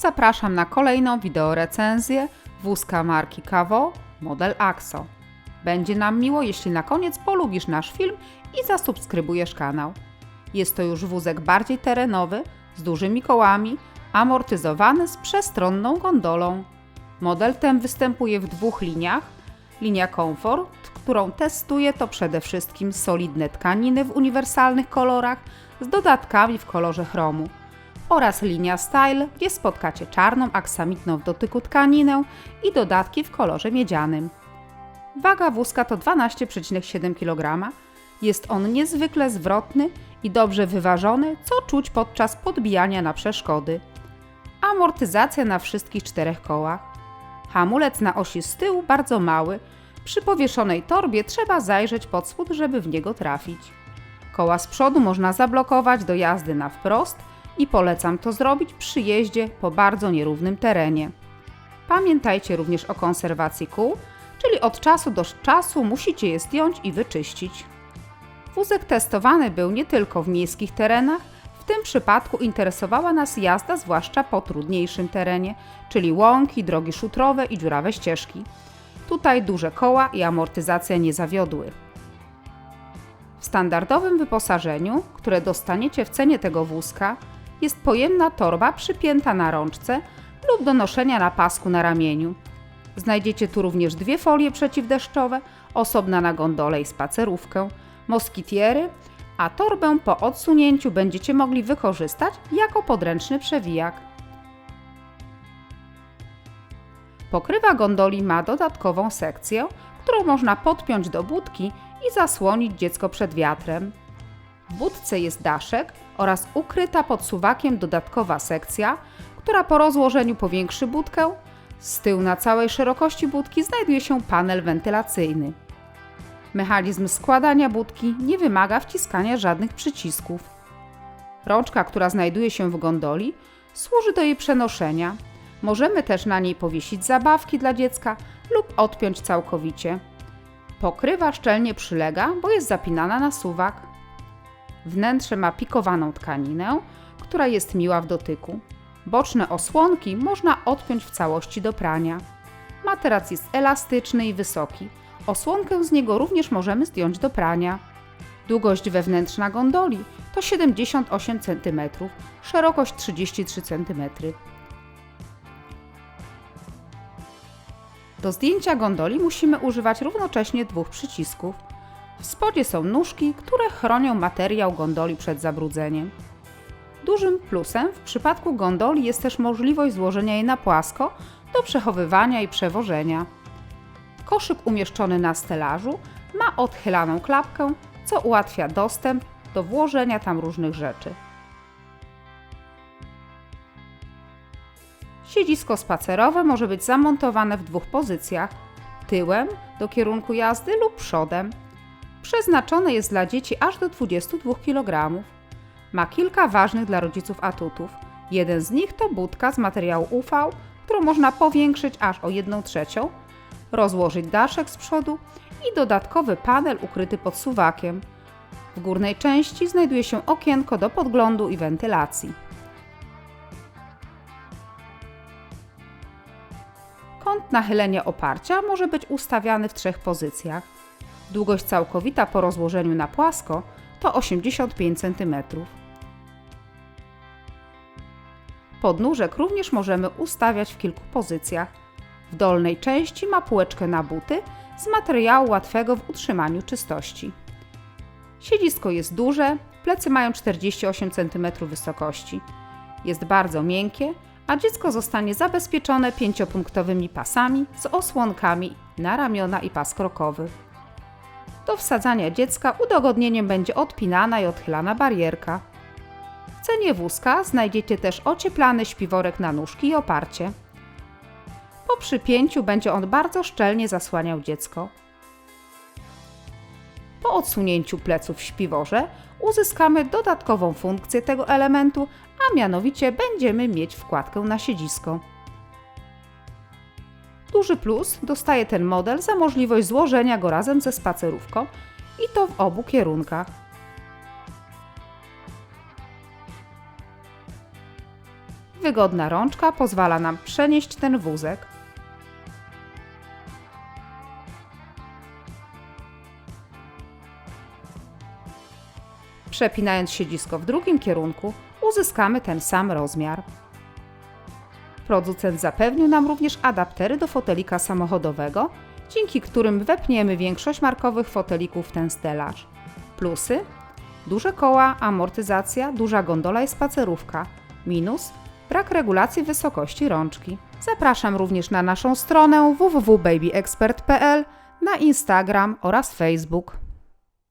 zapraszam na kolejną wideorecenzję wózka marki Cavo, model AXO. Będzie nam miło, jeśli na koniec polubisz nasz film i zasubskrybujesz kanał. Jest to już wózek bardziej terenowy, z dużymi kołami, amortyzowany z przestronną gondolą. Model ten występuje w dwóch liniach. Linia Comfort, którą testuję, to przede wszystkim solidne tkaniny w uniwersalnych kolorach z dodatkami w kolorze chromu oraz linia Style, gdzie spotkacie czarną aksamitną w dotyku tkaninę i dodatki w kolorze miedzianym. Waga wózka to 12,7 kg. Jest on niezwykle zwrotny i dobrze wyważony, co czuć podczas podbijania na przeszkody. Amortyzacja na wszystkich czterech kołach. Hamulec na osi z tyłu bardzo mały. Przy powieszonej torbie trzeba zajrzeć pod spód, żeby w niego trafić. Koła z przodu można zablokować do jazdy na wprost i polecam to zrobić przy jeździe po bardzo nierównym terenie. Pamiętajcie również o konserwacji kół, czyli od czasu do czasu musicie je zdjąć i wyczyścić. Wózek testowany był nie tylko w miejskich terenach, w tym przypadku interesowała nas jazda zwłaszcza po trudniejszym terenie, czyli łąki, drogi szutrowe i dziurawe ścieżki. Tutaj duże koła i amortyzacja nie zawiodły. W standardowym wyposażeniu, które dostaniecie w cenie tego wózka, jest pojemna torba przypięta na rączce lub do noszenia na pasku na ramieniu. Znajdziecie tu również dwie folie przeciwdeszczowe, osobna na gondolę i spacerówkę, moskitiery, a torbę po odsunięciu będziecie mogli wykorzystać jako podręczny przewijak. Pokrywa gondoli ma dodatkową sekcję, którą można podpiąć do budki i zasłonić dziecko przed wiatrem. W budce jest daszek oraz ukryta pod suwakiem dodatkowa sekcja, która po rozłożeniu powiększy budkę. Z tyłu na całej szerokości budki znajduje się panel wentylacyjny. Mechanizm składania budki nie wymaga wciskania żadnych przycisków. Rączka, która znajduje się w gondoli, służy do jej przenoszenia. Możemy też na niej powiesić zabawki dla dziecka lub odpiąć całkowicie. Pokrywa szczelnie przylega, bo jest zapinana na suwak. Wnętrze ma pikowaną tkaninę, która jest miła w dotyku. Boczne osłonki można odpiąć w całości do prania. Materac jest elastyczny i wysoki. Osłonkę z niego również możemy zdjąć do prania. Długość wewnętrzna gondoli to 78 cm, szerokość 33 cm. Do zdjęcia gondoli musimy używać równocześnie dwóch przycisków. W spodzie są nóżki, które chronią materiał gondoli przed zabrudzeniem. Dużym plusem w przypadku gondoli jest też możliwość złożenia jej na płasko do przechowywania i przewożenia. Koszyk umieszczony na stelażu ma odchylaną klapkę, co ułatwia dostęp do włożenia tam różnych rzeczy. Siedzisko spacerowe może być zamontowane w dwóch pozycjach: tyłem do kierunku jazdy lub przodem. Przeznaczone jest dla dzieci aż do 22 kg. Ma kilka ważnych dla rodziców atutów. Jeden z nich to budka z materiału UV, którą można powiększyć aż o 1 trzecią, rozłożyć daszek z przodu i dodatkowy panel ukryty pod suwakiem. W górnej części znajduje się okienko do podglądu i wentylacji. Kąt nachylenia oparcia może być ustawiany w trzech pozycjach. Długość całkowita po rozłożeniu na płasko to 85 cm. Podnóżek również możemy ustawiać w kilku pozycjach. W dolnej części ma półeczkę na buty z materiału łatwego w utrzymaniu czystości. Siedzisko jest duże, plecy mają 48 cm wysokości. Jest bardzo miękkie, a dziecko zostanie zabezpieczone pięciopunktowymi pasami z osłonkami na ramiona i pas krokowy. Do wsadzania dziecka udogodnieniem będzie odpinana i odchylana barierka. W cenie wózka znajdziecie też ocieplany śpiworek na nóżki i oparcie. Po przypięciu będzie on bardzo szczelnie zasłaniał dziecko. Po odsunięciu pleców w śpiworze uzyskamy dodatkową funkcję tego elementu, a mianowicie będziemy mieć wkładkę na siedzisko. Duży plus dostaje ten model za możliwość złożenia go razem ze spacerówką i to w obu kierunkach. Wygodna rączka pozwala nam przenieść ten wózek. Przepinając siedzisko w drugim kierunku, uzyskamy ten sam rozmiar. Producent zapewnił nam również adaptery do fotelika samochodowego, dzięki którym wepniemy większość markowych fotelików w ten stelaż. Plusy: duże koła, amortyzacja, duża gondola i spacerówka. Minus: brak regulacji wysokości rączki. Zapraszam również na naszą stronę www.babyexpert.pl, na Instagram oraz Facebook.